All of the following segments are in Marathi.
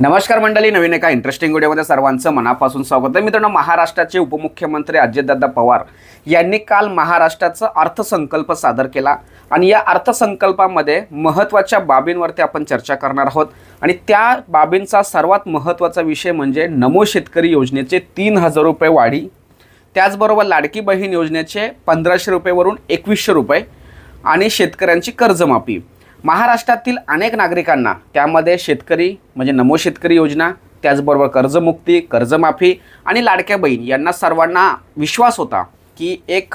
नमस्कार मंडळी नवीन एका इंटरेस्टिंग व्हिडिओमध्ये सर्वांचं मनापासून स्वागत आहे. मित्रांनो महाराष्ट्राचे उपमुख्यमंत्री अजितदादा पवार यांनी काल महाराष्ट्राचा अर्थसंकल्प सादर केला. आणि या अर्थसंकल्पामध्ये महत्त्वाच्या बाबींवरती आपण चर्चा करणार आहोत. आणि त्या बाबींचा सर्वात महत्त्वाचा विषय म्हणजे नमो शेतकरी योजनेचे तीन हजार रुपये वाढी. त्याचबरोबर लाडकी बहीण योजनेचे पंधराशे रुपयेवरून एकवीसशे रुपये आणि शेतकऱ्यांची कर्जमाफी. महाराष्ट्रातील अनेक नागरिकांना त्यामध्ये शेतकरी म्हणजे नमो शेतकरी योजना त्याचबरोबर कर्जमुक्ती कर्जमाफी आणि लाडक्या बहीण यांना सर्वांना विश्वास होता की एक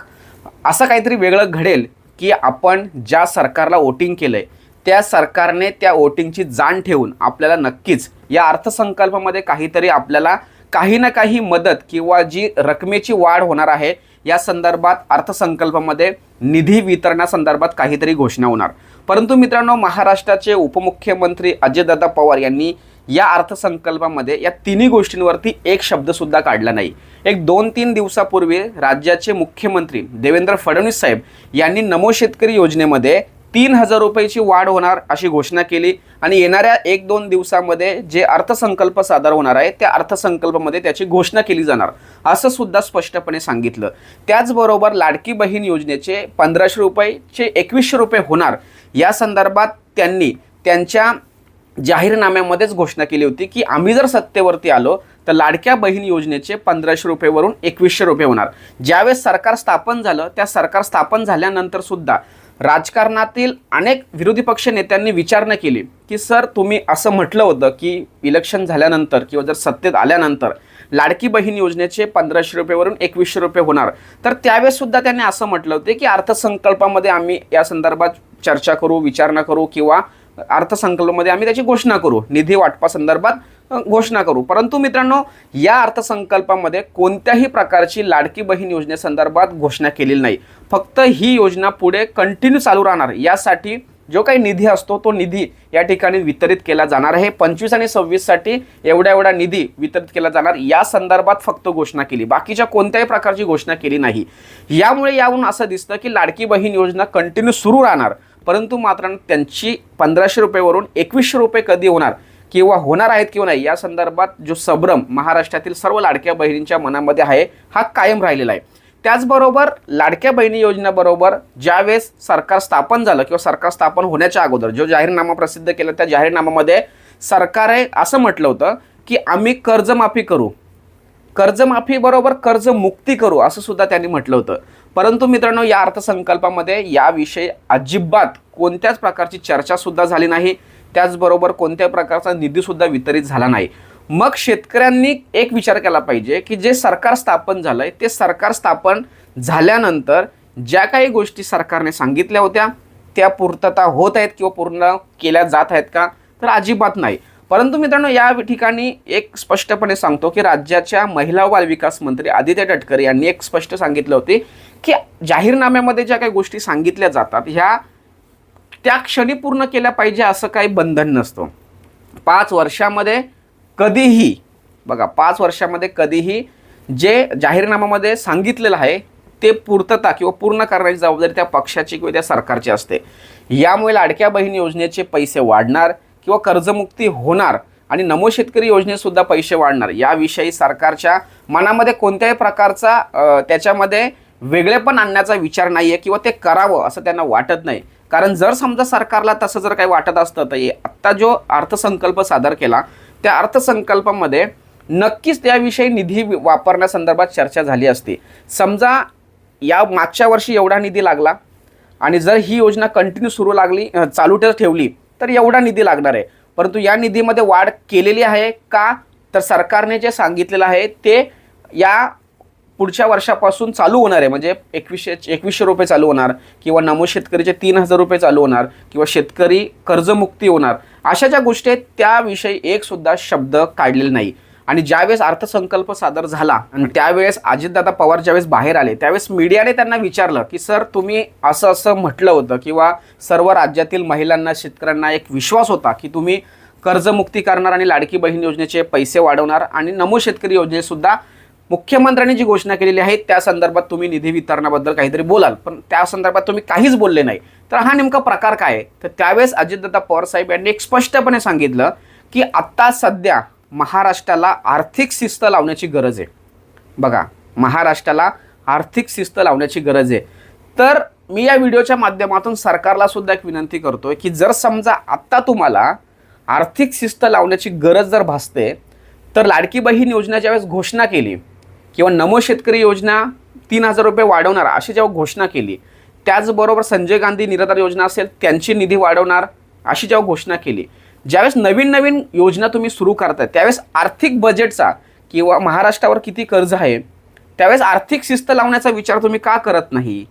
असं काहीतरी वेगळं घडेल की आपण ज्या सरकारला वोटिंग केलं आहे त्या सरकारने त्या वोटिंगची जाण ठेवून आपल्याला नक्कीच या अर्थसंकल्पामध्ये काहीतरी आपल्याला काही ना काही मदत किंवा जी रकमेची वाढ होणार आहे या संदर्भात अर्थसंकल्पामध्ये निधी वितरणासंदर्भात काहीतरी घोषणा होणार. परंतु मित्रांनो महाराष्ट्राचे उपमुख्यमंत्री अजयदादा पवार यांनी या अर्थसंकल्पामध्ये या तिन्ही गोष्टींवरती एक शब्दसुद्धा काढला नाही. एक दोन तीन दिवसापूर्वी राज्याचे मुख्यमंत्री देवेंद्र फडणवीस साहेब यांनी नमो शेतकरी योजनेमध्ये तीन हजार रुपयाची वाढ होणार अशी घोषणा केली. आणि येणाऱ्या एक दोन दिवसामध्ये जे अर्थसंकल्प सादर होणार आहे त्या अर्थसंकल्पामध्ये त्याची घोषणा केली जाणार असं सुद्धा स्पष्टपणे सांगितलं. त्याचबरोबर लाडकी बहीण योजनेचे पंधराशे रुपयेचे एकवीसशे रुपये होणार. या संदर्भात त्यांनी त्यांच्या जाहीरनाम्यामध्येच घोषणा केली होती की आम्ही जर सत्तेवरती आलो तर लाडक्या बहीण योजनेचे पंधराशे रुपयेवरून एकवीसशे रुपये होणार. ज्यावेळेस सरकार स्थापन झालं त्या सरकार स्थापन झाल्यानंतर सुद्धा राजकारणातील अनेक विरोधी पक्ष नेत्यांनी विचारणा केली की सर तुम्ही असं म्हटलं होतं की इलेक्शन झाल्यानंतर किंवा जर सत्तेत आल्यानंतर लाडकी बहीण योजनेचे पंधराशे रुपयेवरून एकवीसशे रुपये होणार. तर त्यावेळेससुद्धा त्यांनी असं म्हटलं होते की अर्थसंकल्पामध्ये आम्ही या संदर्भात चर्चा करू विचारणा करू किंवा अर्थसंकल्पामध्ये आम्ही त्याची घोषणा करू. निधी वाटपासंदर्भात घोषणा करू. परंतु मित्रांनो या अर्थसंकल्पामध्ये कोणत्याही प्रकारची लाडकी बहीण योजनेसंदर्भात घोषणा केलेली नाही. फक्त ही योजना पुढे कंटिन्यू चालू राहणार. यासाठी जो काही निधी असतो तो निधी या ठिकाणी वितरित केला जाणार आहे. पंचवीस आणि सव्वीससाठी एवढा एवढा निधी वितरित केला जाणार. या संदर्भात फक्त घोषणा केली. बाकीच्या कोणत्याही प्रकारची घोषणा केली नाही. यामुळे यावरून असं दिसतं की लाडकी बहीण योजना कंटिन्यू सुरू राहणार. परंतु मात्र त्यांची पंधराशे रुपयेवरून एकवीसशे रुपये कधी होणार? किंवा होणार आहेत किंवा नाही या संदर्भात जो संभ्रम महाराष्ट्रातील सर्व लाडक्या बहिणींच्या मनामध्ये आहे हा कायम राहिलेला आहे. त्याचबरोबर लाडक्या बहिणी योजनेबरोबर ज्यावेळेस सरकार स्थापन झालं किंवा सरकार स्थापन होण्याच्या अगोदर जो जाहीरनामा प्रसिद्ध केला त्या जाहीरनाम्यामध्ये सरकारे असं म्हटलं होतं की आम्ही कर्जमाफी करू. कर्जमाफीबरोबर कर्जमुक्ती करू असं सुद्धा त्यांनी म्हटलं होतं. परंतु मित्रांनो या अर्थसंकल्पामध्ये याविषयी अजिबात कोणत्याच प्रकारची चर्चासुद्धा झाली नाही. त्याचबरोबर कोणत्याही प्रकारचा निधीसुद्धा वितरित झाला नाही. मग शेतकऱ्यांनी एक विचार केला पाहिजे की जे सरकार स्थापन झालं आहे ते सरकार स्थापन झाल्यानंतर ज्या काही गोष्टी सरकारने सांगितल्या होत्या त्या पूर्तता होत आहेत किंवा पूर्ण केल्या जात आहेत का तर अजिबात नाही. परंतु मित्रांनो या ठिकाणी एक स्पष्टपणे सांगतो की राज्याच्या महिला बालविकास मंत्री आदित्य तटकरे यांनी एक स्पष्ट सांगितलं होते की जाहीरनाम्यामध्ये ज्या काही गोष्टी सांगितल्या जातात ह्या त्या क्षणी पूर्ण केल्या पाहिजे असं काही बंधन नसतं. पाच वर्षामध्ये कधीही बघा पाच वर्षामध्ये कधीही जे जाहीरनाम्यामध्ये सांगितलेलं आहे ते पूर्तता किंवा पूर्ण करण्याची जबाबदारी त्या पक्षाची किंवा त्या सरकारची असते. यामुळे लाडक्या बहीण योजनेचे पैसे वाढणार किंवा कर्जमुक्ती होणार आणि नमो शेतकरी योजनेसुद्धा पैसे वाढणार. याविषयी सरकारच्या मनामध्ये कोणत्याही प्रकारचा त्याच्यामध्ये वेगळेपण आणण्याचा विचार नाही आहे किंवा ते करावं असं त्यांना वाटत नाही. कारण जर समजा सरकारला तसं जर काही वाटत असतं तर आत्ता जो अर्थसंकल्प सादर केला त्या अर्थसंकल्पामध्ये नक्कीच त्याविषयी निधी वापरण्यासंदर्भात चर्चा झाली असती. समजा या मागच्या वर्षी एवढा निधी लागला आणि जर ही योजना कंटिन्यू सुरू लागली चालू ठेवली तर एवढा निधी लागणार आहे. परंतु या निधीमध्ये वाढ केलेली आहे का? तर सरकारने जे सांगितलेलं आहे ते या पुढच्या वर्षापासून चालू होणार आहे. म्हणजे एकवीसशे एकवीसशे रुपये चालू होणार किंवा नमो शेतकरीचे तीन हजार रुपये चालू होणार किंवा शेतकरी कर्जमुक्ती होणार. अशा ज्या गोष्टी आहेत त्याविषयी एकसुद्धा शब्द काढलेला नाही. आणि ज्यावेळेस अर्थसंकल्प सादर झाला आणि त्यावेळेस अजितदादा पवार ज्यावेळेस बाहेर आले त्यावेळेस मीडियाने त्यांना विचारलं की सर तुम्ही असं असं म्हटलं होतं किंवा सर्व राज्यातील महिलांना शेतकऱ्यांना एक विश्वास होता की तुम्ही कर्जमुक्ती करणार आणि लाडकी बहीण योजनेचे पैसे वाढवणार आणि नमो शेतकरी योजनेसुद्धा मुख्यमंत्र्यांनी जी घोषणा केलेली आहे त्या संदर्भात तुम्ही निधी वितरणाबद्दल काहीतरी बोलाल. पण त्या संदर्भात तुम्ही काहीच बोलले नाही. तर हा नेमका प्रकार काय आहे? तर त्यावेळेस अजितदादा पवार साहेब यांनी एक स्पष्टपणे सांगितलं की आत्ता सध्या महाराष्ट्राला आर्थिक शिस्त लावण्याची गरज आहे. बघा महाराष्ट्राला आर्थिक शिस्त लावण्याची गरज आहे. तर मी या व्हिडिओच्या माध्यमातून सरकारला सुद्धा एक विनंती करतोय की जर समजा आत्ता तुम्हाला आर्थिक शिस्त लावण्याची गरज जर भासते तर लाडकी बहीण योजना ज्यावेळेस घोषणा केली किंवा नमो शेतकरी योजना तीन हजार रुपये वाढवणार अशी जेव्हा घोषणा केली त्याचबरोबर संजय गांधी निराधार योजना असेल त्यांची निधी वाढवणार अशी जेव्हा घोषणा केली ज्यावेळेस नवीन नवीन योजना तुम्ही सुरू करताय त्यावेळेस आर्थिक बजेटचा किंवा महाराष्ट्रावर किती कर्ज आहे त्यावेळेस आर्थिक शिस्त लावण्याचा विचार तुम्ही का करत नाही?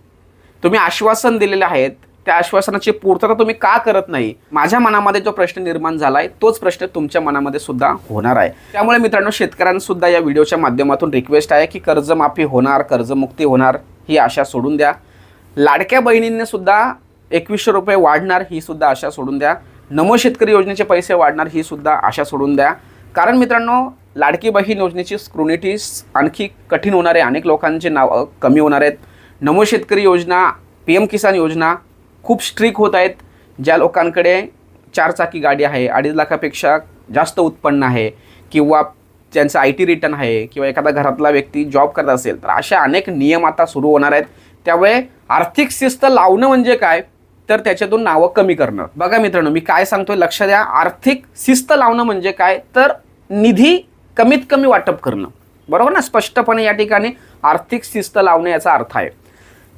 तुम्ही आश्वासन दिलेले आहेत त्या आश्वासनाची पूर्तता तुम्ही का करत नाही? माझ्या मनामध्ये जो प्रश्न निर्माण झाला आहे तोच प्रश्न तुमच्या मनामध्ये सुद्धा होणार आहे. त्यामुळे मित्रांनो शेतकऱ्यांसुद्धा या व्हिडिओच्या माध्यमातून रिक्वेस्ट आहे की कर्जमाफी होणार कर्जमुक्ती होणार ही आशा सोडून द्या. लाडक्या बहिणींनी सुद्धा एकवीसशे रुपये वाढणार ही सुद्धा आशा सोडून द्या. नमो शेतकरी योजनेचे पैसे वाढणार ही सुद्धा आशा सोडून द्या. कारण मित्रांनो लाडकी बहीण योजनेची स्क्रुनिटी आणखी कठीण होणार आहे. अनेक लोकांचे नाव कमी होणार आहेत. नमो शेतकरी योजना पी एम किसान योजना खूप स्ट्रिक होत आहेत. ज्या लोकांकडे चारचाकी गाडी आहे अडीच लाखापेक्षा जास्त उत्पन्न आहे किंवा ज्यांचं आय टी रिटर्न आहे किंवा एखादा घरातला व्यक्ती जॉब करत असेल तर अशा अनेक नियम आता सुरू होणार आहेत. त्यामुळे आर्थिक शिस्त लावणं म्हणजे काय? तर त्याच्यातून नावं कमी करणं. बघा मित्रांनो मी काय सांगतोय लक्ष द्या. आर्थिक शिस्त लावणं म्हणजे काय? तर निधी कमीत कमी वाटप करणं. बरोबर ना? स्पष्टपणे या ठिकाणी आर्थिक शिस्त लावणं याचा अर्थ आहे.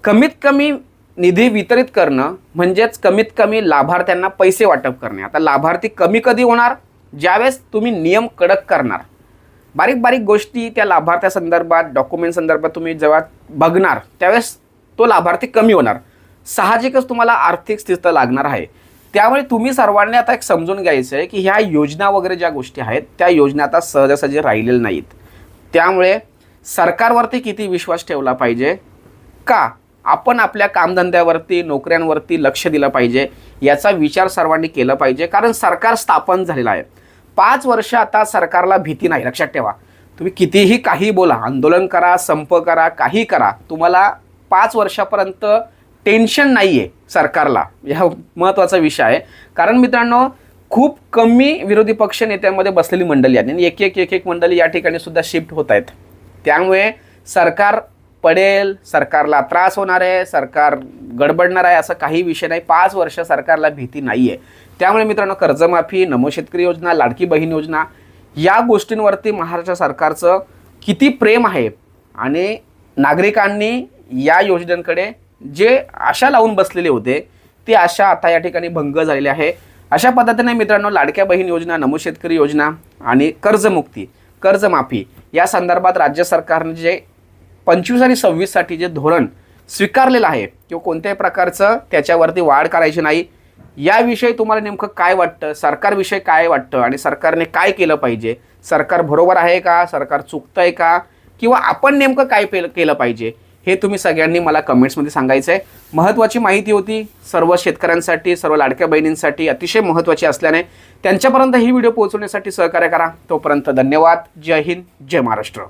कमीत कमी निधी वितरित करणं म्हणजेच कमीत कमी लाभार्थ्यांना पैसे वाटप करणे. आता लाभार्थी कमी कधी होणार? ज्यावेळेस तुम्ही नियम कडक करणार. बारीक बारीक गोष्टी त्या लाभार्थ्या संदर्भात डॉक्युमेंट संदर्भात तुम्ही जेव्हा बघणार त्यावेळेस तो लाभार्थी कमी होणार. साहजिकच तुम्हाला आर्थिक स्थिरता लागणार आहे. त्यामुळे तुम्ही सर्वांनी आता एक समजून घ्यायचं आहे की ह्या योजना वगैरे ज्या गोष्टी आहेत त्या योजना आता सहजासहजी राहिलेल्या नाहीत. त्यामुळे सरकारवरती किती विश्वास ठेवला पाहिजे? का? आपण आपल्या कामधंद्यावरती नोकऱ्यांवरती लक्ष दिलं पाहिजे याचा विचार सर्वांनी केला पाहिजे कारण सरकार स्थापन झालेलं आहे. पाच वर्ष आता सरकारला भीती नाही लक्षात ठेवा. तुम्ही कितीही काही बोला आंदोलन करा संप करा काही करा तुम्हाला पाच वर्षापर्यंत टेन्शन नाही आहे सरकारला. हा महत्त्वाचा विषय आहे. कारण मित्रांनो खूप कमी विरोधी पक्ष नेत्यांमध्ये बसलेली मंडळी आहेत. आणि एक एक एक एक मंडळी या ठिकाणी सुद्धा शिफ्ट होत आहेत. त्यामुळे सरकार पडेल सरकारला त्रास होणार आहे सरकार गडबडणार आहे असं काही विषय नाही. पाच वर्ष सरकारला भीती नाही आहे त्यामुळे मित्रांनो कर्जमाफी नमो शेतकरी योजना लाडकी बहीण योजना या गोष्टींवरती महाराष्ट्र सरकारचं किती प्रेम आहे आणि नागरिकांनी या योजनांकडे जे आशा लावून बसलेले होते ती आशा आता या ठिकाणी भंग झालेली आहे. अशा पद्धतीने मित्रांनो लाडक्या बहीण योजना नमो शेतकरी योजना आणि कर्जमुक्ती कर्जमाफी या संदर्भात राज्य सरकारने जे पंचवीस आणि सव्वीससाठी जे धोरण स्वीकारलेलं आहे किंवा कोणत्याही प्रकारचं त्याच्यावरती वाढ करायची नाही याविषयी तुम्हाला नेमकं काय वाटतं? सरकारविषयी काय वाटतं? आणि सरकारने काय केलं पाहिजे? सरकार बरोबर आहे का? सरकार चुकतं आहे का? किंवा आपण नेमकं काय पे केलं पाहिजे? हे तुम्ही सगळ्यांनी मला कमेंट्समध्ये सांगायचं आहे महत्त्वाची माहिती होती. सर्व शेतकऱ्यांसाठी सर्व लाडक्या बहिणींसाठी अतिशय महत्त्वाची असल्याने त्यांच्यापर्यंत ही व्हिडिओ पोहोचवण्यासाठी सहकार्य करा. तोपर्यंत धन्यवाद. जय हिंद. जय महाराष्ट्र.